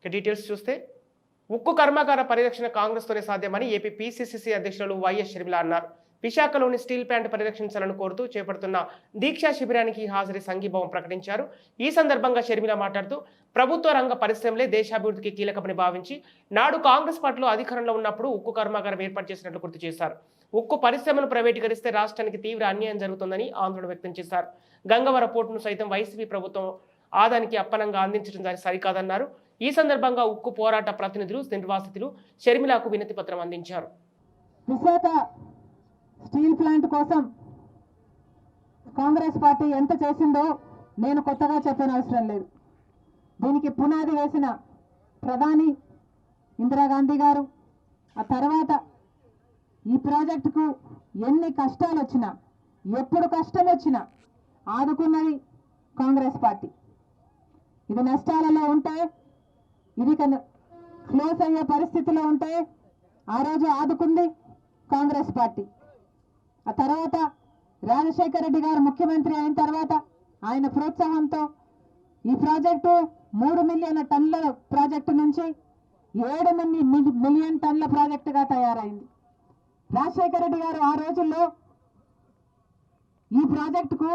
ఇక డీటెయిల్స్ చూస్తే ఉక్కు కర్మాగార పరిరక్షణ కాంగ్రెస్తోనే సాధ్యమని ఏపీ పీసీసీసీ అధ్యక్షులు వైఎస్ షర్మిల అన్నారు. విశాఖలోని స్టీల్ ప్లాంట్ పరిరక్షించాలని కోరుతూ చేపడుతున్న దీక్షా శిబిరానికి హాజరి సంఘీభావం ప్రకటించారు. ఈ సందర్భంగా షర్మిల మాట్లాడుతూ ప్రభుత్వ రంగ పరిశ్రమలే దేశాభివృద్ధికి కీలకమని భావించి నాడు కాంగ్రెస్ పార్టీలో అధికారంలో ఉన్నప్పుడు ఉక్కు కర్మాగారం ఏర్పాటు చేసినట్లు గుర్తు చేశారు. ఉక్కు పరిశ్రమను ప్రైవేటీకరిస్తే రాష్ట్రానికి తీవ్ర అన్యాయం జరుగుతుందని ఆందోళన వ్యక్తం చేశారు. గంగవర పోర్టును సైతం వైసీపీ ప్రభుత్వం ఆదానికి అప్పనంగా అందించడం దాని సరికాదన్నారు. ఈ సందర్భంగా ఉక్కు పోరాట ప్రతినిధులు నిర్వాసితులు షర్మిలకు వినతి పత్రం అందించారు. విశాఖ స్టీల్ ప్లాంట్ కోసం కాంగ్రెస్ పార్టీ ఎంత చేసిందో నేను కొత్తగా చెప్పనవసరం లేదు. దీనికి పునాది వేసిన ప్రధాని ఇందిరాగాంధీ గారు ఆ తర్వాత ఈ ప్రాజెక్టుకు ఎన్ని కష్టాలు వచ్చినా ఎప్పుడు కష్టం వచ్చినా ఆదుకున్నది కాంగ్రెస్ పార్టీ. ఇది నష్టాలలో ఉంటే ఇది క్లోజ్ అయ్యే పరిస్థితిలో ఉంటే ఆ రోజు ఆదుకుంది కాంగ్రెస్ పార్టీ. ఆ తర్వాత రాజశేఖర రెడ్డి గారు ముఖ్యమంత్రి అయిన తర్వాత ఆయన ప్రోత్సాహంతో ఈ ప్రాజెక్టు మూడు మిలియన్ టన్నుల ప్రాజెక్టు నుంచి ఏడు మంది మిలి- మిలియన్ టన్నుల ప్రాజెక్టుగా తయారైంది. రాజశేఖర రెడ్డి గారు ఆ రోజుల్లో ఈ ప్రాజెక్టుకు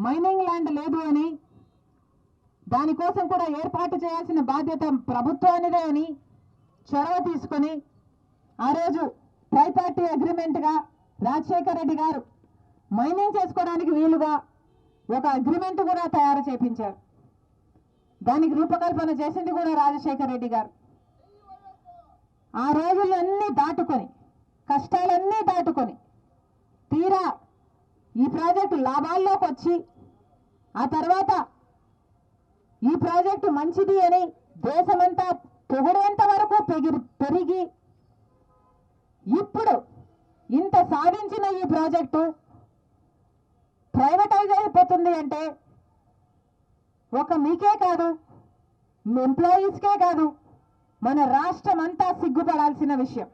మైనింగ్ ల్యాండ్ లేదు అని దానికోసం కూడా ఏర్పాటు చేయాల్సిన బాధ్యత ప్రభుత్వానిదే అని చొరవ తీసుకొని ఆ రోజు ట్రైపార్టీ అగ్రిమెంట్గా రాజశేఖర రెడ్డి గారు మైనింగ్ చేసుకోవడానికి వీలుగా ఒక అగ్రిమెంట్ కూడా తయారు చేపించారు. దానికి రూపకల్పన చేసింది కూడా రాజశేఖర రెడ్డి గారు. ఆ రోజులన్నీ దాటుకొని కష్టాలన్నీ దాటుకొని తీరా ఈ ప్రాజెక్టు లాభాల్లోకి వచ్చి ఆ తర్వాత ఈ ప్రాజెక్టు మంచిది అని దేశమంతా పొగిడేంత వరకు పెగిరి పెరిగి ఇప్పుడు ఇంత సాధించిన ఈ ప్రాజెక్టు ప్రైవేటైజ్ అయిపోతుంది అంటే ఒక మీకే కాదు మీ ఎంప్లాయీస్కే కాదు మన రాష్ట్రం అంతా సిగ్గుపడాల్సిన విషయం.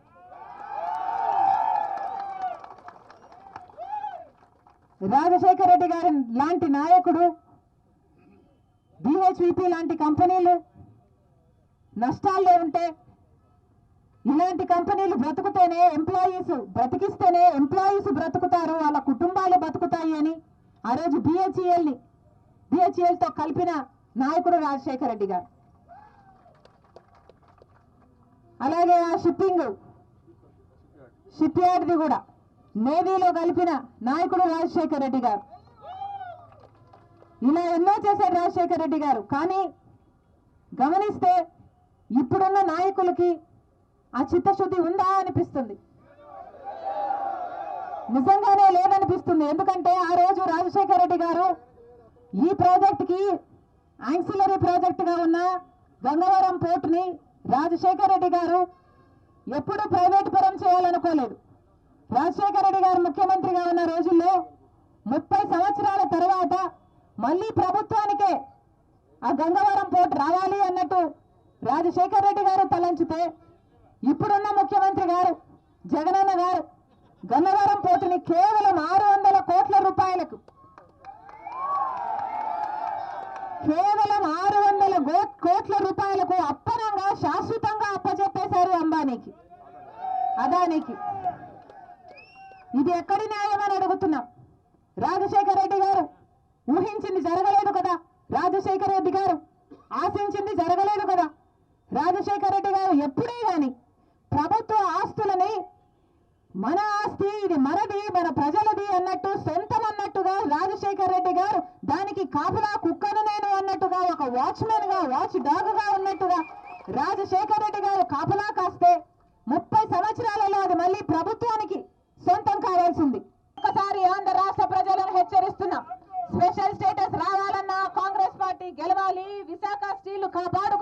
రాజశేఖర రెడ్డి గారి లాంటి నాయకుడు డిహెచ్విపి లాంటి కంపెనీలు నష్టాల్లో ఉంటే ఇలాంటి కంపెనీలు బ్రతుకుతేనే ఎంప్లాయీస్ బ్రతికిస్తేనే ఎంప్లాయీస్ బ్రతుకుతారు వాళ్ళ కుటుంబాలు బ్రతుకుతాయి అని ఆ రోజు బిహెచ్ఈఎల్ని బిహెచ్ఈఎల్తో కలిపిన నాయకుడు రాజశేఖర రెడ్డి గారు. అలాగే ఆ షిప్పింగ్ షిప్ యార్డ్ది కూడా నేవీలో కలిపిన నాయకుడు రాజశేఖర రెడ్డి గారు. ఇలా ఎన్నో చేశాడు రాజశేఖర రెడ్డి గారు. కానీ గమనిస్తే ఇప్పుడున్న నాయకులకి ఆ చిత్తశుద్ధి ఉందా అనిపిస్తుంది. నిజంగానే లేదనిపిస్తుంది. ఎందుకంటే ఆ రోజు రాజశేఖర రెడ్డి గారు ఈ ప్రాజెక్టుకి యాంక్సిలరీ ప్రాజెక్టుగా ఉన్న గంగవరం పోర్టుని రాజశేఖర రెడ్డి గారు ఎప్పుడూ ప్రైవేట్ పరం చేయాలనుకోలేదు. రాజశేఖర రెడ్డి గారు ముఖ్యమంత్రిగా ఉన్న రోజుల్లో ముప్పై సంవత్సరాల తర్వాత మళ్ళీ ప్రభుత్వానికే ఆ గంగవరం పోర్టు రావాలి అన్నట్టు రాజశేఖర్ రెడ్డి గారు తలంచితే ఇప్పుడున్న ముఖ్యమంత్రి గారు జగనన్న గారు గన్నవరం పోర్టుని కేవలం ఆరు వందల కోట్ల రూపాయలకు కేవలం ఆరు వందల కోట్ల రూపాయలకు అప్పనంగా శాశ్వతంగా అప్పచెప్పేశారు అంబానీకి అదానికి. ఇది ఎక్కడి న్యాయం అని అడుగుతున్నాం. రాజశేఖర రెడ్డి ఊహించింది జరగలేదు కదా. రాజశేఖర రెడ్డి గారు ఆశించింది జరగలేదు కదా. రాజశేఖర రెడ్డి గారు ఎప్పుడే గాని ప్రభుత్వ ఆస్తులని మన ఆస్తి ఇది మనది మన ప్రజలది అన్నట్టు సొంతం అన్నట్టుగా రాజశేఖర రెడ్డి గారు దానికి కాపులా కుక్కను నేను అన్నట్టుగా ఒక వాచ్మెన్గా వాచ్ డాగ్గా ఉన్నట్టుగా రాజశేఖర రెడ్డి గారు కాపులా కాస్తే ముప్పై సంవత్సరాలలో అది మళ్ళీ ప్రభుత్వానికి సొంతం కావాల్సింది. ఒక్కసారి ఆంధ్ర రాష్ట్ర ప్రజలను హెచ్చరిస్తున్నాం. స్పెషల్ స్టేటస్ రావాలన్నా కాంగ్రెస్ పార్టీ గెలవాలి విశాఖ స్టీల్ కాపాడు